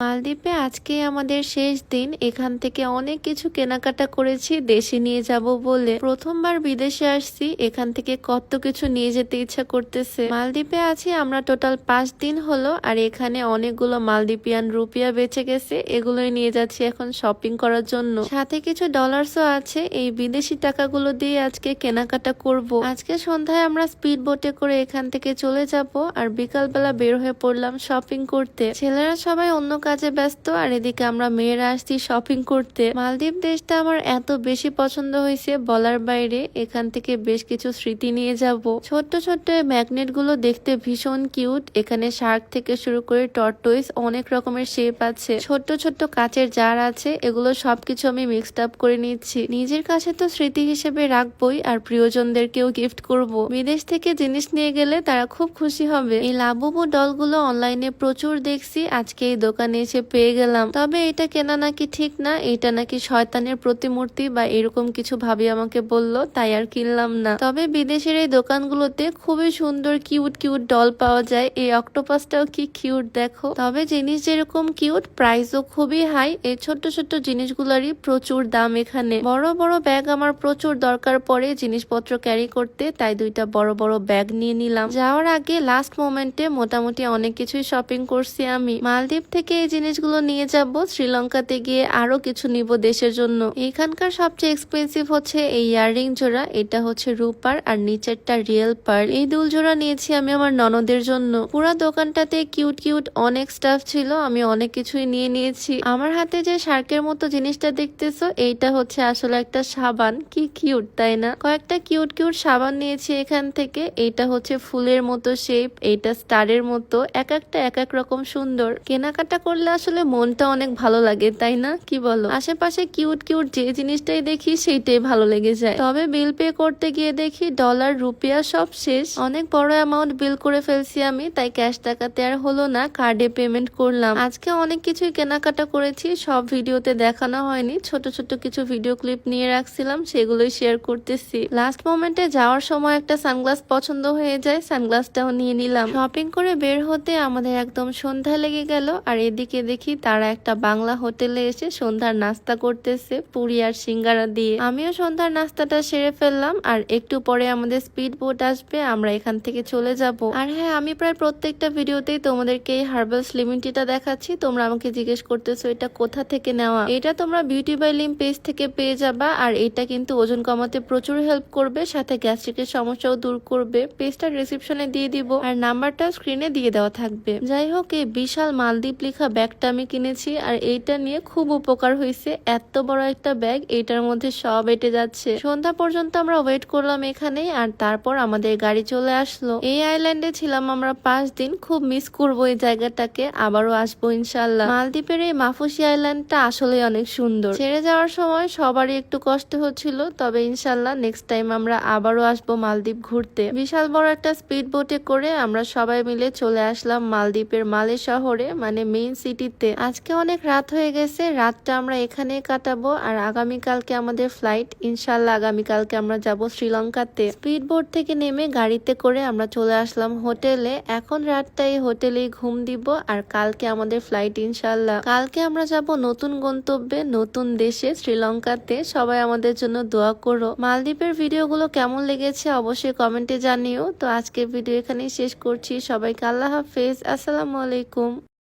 Bye. মালদ্বীপে আজকে আমাদের শেষ দিন। এখান থেকে অনেক কিছু কেনাকাটা করেছি, দেশে নিয়ে যাব বলে। প্রথমবার বিদেশে আসছি, এখান থেকে কত কিছু নিয়ে যেতে ইচ্ছা করতেছে। মালদ্বীপে আছি আমরা টোটাল পাঁচ দিন হলো, আর এখানে অনেকগুলো মালদ্বীপিয়ান রুপিয়া বেঁচে গেছে, এগুলোই নিয়ে যাচ্ছি এখন শপিং করার জন্য। সাথে কিছু ডলার্সও আছে, এই বিদেশি টাকাগুলো দিয়ে আজকে কেনাকাটা করব। আজকে সন্ধ্যায় আমরা স্পিড বোটে করে এখান থেকে চলে যাব, আর বিকালবেলা বের হয়ে পড়লাম শপিং করতে। ছেলেরা সবাই অন্য কাজে ব্যস্ত, আর এদিকে আমরা মেয়েরা আসছি শপিং করতে। মালদ্বীপ দেশটা আমার এত বেশি পছন্দ হয়েছে বলার বাইরে। এখান থেকে বেশ কিছু স্মৃতি নিয়ে যাব। ছোট্ট ছোট্ট ম্যাগনেটগুলো দেখতে ভীষণ কিউট। এখানে শার্ক থেকে শুরু করে টর্টয়েস অনেক রকমের শেপ আছে। ছোট্ট ছোট্ট কাচের জার আছে। এগুলো সবকিছু আমি মিক্সড আপ করে নিচ্ছি। নিজের কাছে তো স্মৃতি হিসেবে রাখবই, আর প্রিয়জনদেরকেও গিফট করব। বিদেশ থেকে জিনিস নিয়ে গেলে তারা খুব খুশি হবে। এই লাবুবু ডলগুলো অনলাইনে প্রচুর দেখছি। আজকে এই দোকানে এসে পেয়ে গেলাম। তবে এটা কেনা নাকি ঠিক না, এটা নাকি শয়তানের প্রতিমূর্তি বা এরকম কিছু ভাবি আমাকে বলল, তাই আর কিনলাম না। তবে বিদেশের এই দোকানগুলোতে খুবই সুন্দর, কিউট কিউট ডল পাওয়া যায়। এই অক্টোপাসটাও কি কিউট, দেখো। তবে জিনিস যেরকম কিউট, প্রাইসও খুবই হাই। এই ছোট্ট ছোট্ট জিনিসগুলোরই প্রচুর দাম এখানে। বড় বড় ব্যাগ আমার প্রচুর দরকার পড়ে জিনিসপত্র ক্যারি করতে, তাই দুইটা বড় বড় ব্যাগ নিয়ে নিলাম। যাওয়ার আগে লাস্ট মোমেন্টে মোটামুটি অনেক কিছুই শপিং করছি আমি। মালদ্বীপ থেকে এই জিনিসগুলো নিয়ে যাব। শ্রীলঙ্কাতে গিয়ে আরও কিছু নিব দেশের জন্য। এখানকার সবচেয়ে এক্সপেন্সিভ হচ্ছে এই ইয়াররিং জোড়া। এটা হচ্ছে রুপার আর নিচেরটা রিয়েল পার এই দুল জোড়া নিয়েছি আমি আমার ননদের জন্য। পুরো দোকানটাতে কিউট কিউট অনেক স্টাফ ছিল। আমি অনেক কিছুই নিয়ে নিয়েছি। আমার হাতে যে শার্কের মতো জিনিসটা দেখতেছো, এইটা হচ্ছে আসলে একটা সাবান। কি কিউট, তাই না? কয়েকটা কিউট কিউট সাবান নিয়েছি এখান থেকে। এইটা হচ্ছে ফুলের মতো শেপ এইটা স্টারের মতো। এক একটা এক এক রকম সুন্দর। কেনাকাটা করলে আসলে মনটা অনেক ভালো লাগে, তাই না? কি বলো? আশেপাশে কিউট কিউট যে জিনিসটাই দেখি সেইটাই ভালো লেগে যায়। তবে বিল পে করতে গিয়ে দেখি ডলার রুপিয়া সব শেষ। অনেক বড় অ্যামাউন্ট বিল করে ফেলছি আমি, তাই ক্যাশ টাকাতে আর হলো না কার্ডে পেমেন্ট করলাম। আজকে অনেক কিছুই কেনাকাটা করেছি, সব ভিডিওতে দেখানো হয়নি। ছোট ছোট কিছু ভিডিও ক্লিপ নিয়ে রাখছিলাম, সেগুলোই শেয়ার করতেছি। লাস্ট মোমেন্টে যাওয়ার সময় একটা সানগ্লাস পছন্দ হয়ে যায় সানগ্লাসটাও নিয়ে নিলাম। শপিং করে বের হতে আমাদের একদম সন্ধ্যা লেগে গেল, আর এদিকে দেখি তারা একটা বাংলা হোটেলে এসে সন্ধ্যার নাস্তা করতেছে পুরি আর সিঙ্গারা দিয়ে। আমিও সন্ধ্যার নাস্তাটা সেরে ফেললাম আর একটু পরে আমাদের স্পিড বোট আসবে, আমরা এখান থেকে চলে যাব। আর হ্যাঁ আমি প্রায় প্রত্যেকটা ভিডিওতেই তোমাদেরকে এই হার্বাল স্লিমিং টিটা দেখাচ্ছি। তোমরা আমাকে জিজ্ঞেস করতেছো, এটা কোথা থেকে নেওয়া? এটা তোমরা বিউটি বাই লিম পেজ থেকে পেয়ে যাবা আর এটা কিন্তু ওজন কমাতে প্রচুর হেল্প করবে, সাথে গ্যাস্ট্রিকের সমস্যাও দূর করবে। পেজটা ডিসক্রিপশনে দিয়ে দিব আর নাম্বারটা স্ক্রিনে দিয়ে দেওয়া থাকবে। যাই হোক, এই বিশাল মালদ্বীপ লেখা ব্যাগটা আমি কিনেছি আর এইটা নিয়ে খুব উপকার হয়েছে। এত বড় একটা ব্যাগ, এইটার মধ্যে সব এটে যাচ্ছে। সন্ধ্যা পর্যন্ত আমরা ওয়েট করলাম এখানেই আর তারপর আমাদের গাড়ি চলে আসলো। এই আইল্যান্ডে ছিলাম আমরা পাঁচ দিন, খুব মিস করব এই জায়গাটাকে। আবারও আসব ইনশাল্লাহ মালদ্বীপের এই মাফুসি আইল্যান্ডটা আসলে অনেক সুন্দর। ছেড়ে যাওয়ার সময় সবারই একটু কষ্ট হচ্ছিল, তবে ইনশাল্লাহ নেক্সট টাইম আমরা আবারও আসব মালদ্বীপ ঘুরতে। বিশাল বড় একটা স্পিড বোটে করে আমরা সবাই মিলে চলে আসলাম মালদ্বীপের মালে শহরে মানে মেইন সিটিতে আজকে অনেক রাত হয়ে গেছে, রাতটা আমরা এখানে কাটাবো। আর আগামীকালকে আমাদের ফ্লাইট ইনশাল্লাহ আগামীকালকে আমরা যাব শ্রীলঙ্কাতে। স্পিড বোট থেকে নেমে গাড়িতে করে আমরা চলে আসলাম হোটেলে। এখন রাতটা এই হোটেলেই ঘুম দিব, আর কালকে আমাদের ফ্লাইট ইনশাল্লাহ কালকে আমরা যাব নতুন গন্তব্যে, নতুন দেশে, শ্রীলঙ্কাতে। সবাই আমাদের জন্য দোয়া করো। মালদ্বীপের ভিডিওগুলো কেমন লেগেছে অবশ্যই কমেন্টে জানিও। তো আজকের ভিডিও এখানেই শেষ করছি। সবাইকে আল্লাহ হাফেজ। আসসালামু আলাইকুম।